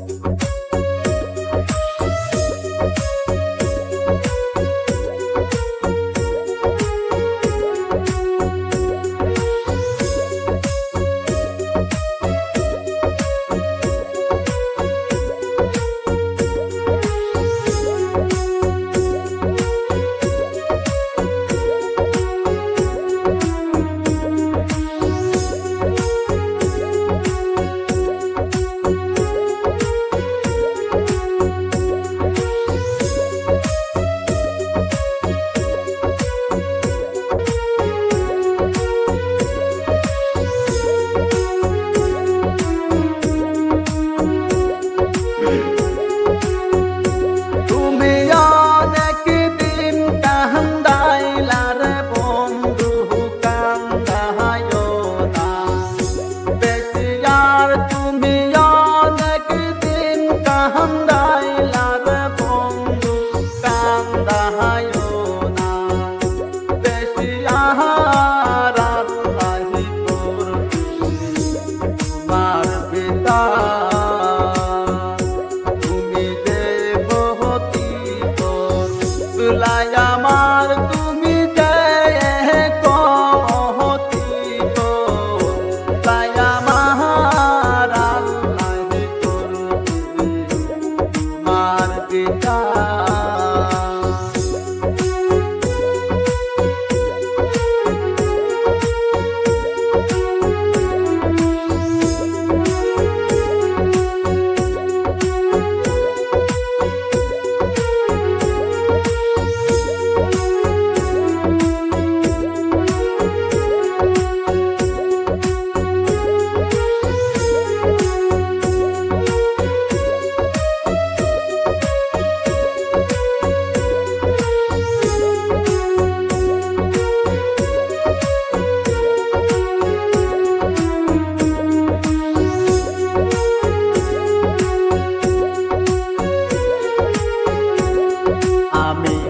তুমি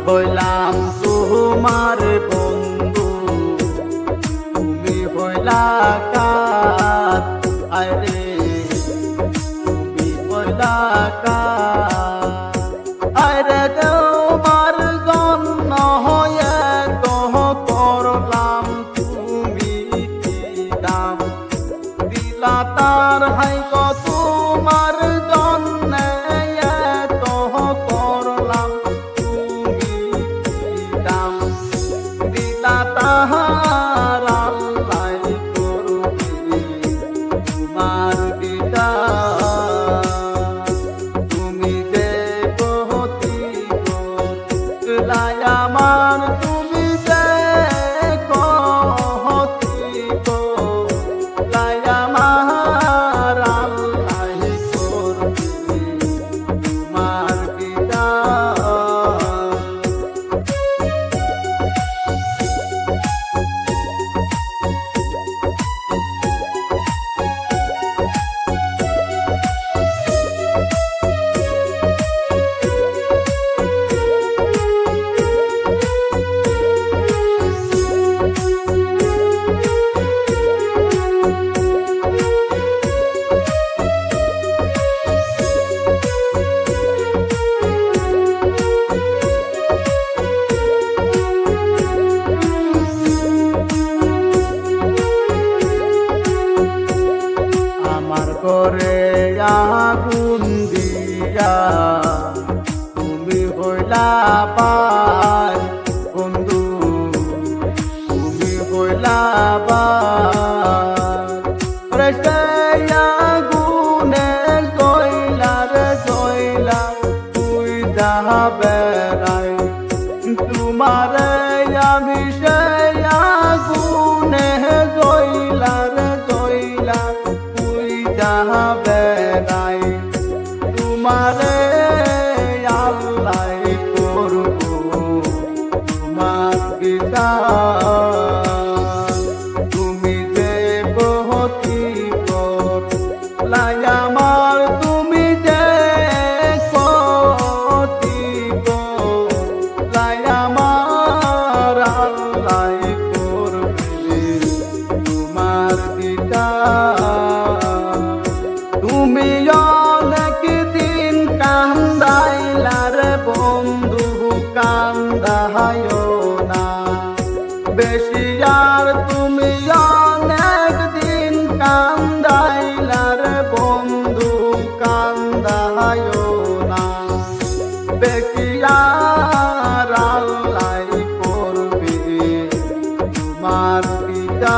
হইলাম তোমার বন্ধু। তুমি হইলা কার? আরে তুমি হইলা কার? আরে তোমার হয়ে কহ করলাম, তুমি দাম? দিলা তার হাই গো তোমার করে আগুন দিয়া। তুমি হইলা পার বন্ধু। তুমি হইলা পার আগুনে জয়লা রে জয়লা তুই দাহা বেড়াই। তোমার আমি নাই। তোমারে माता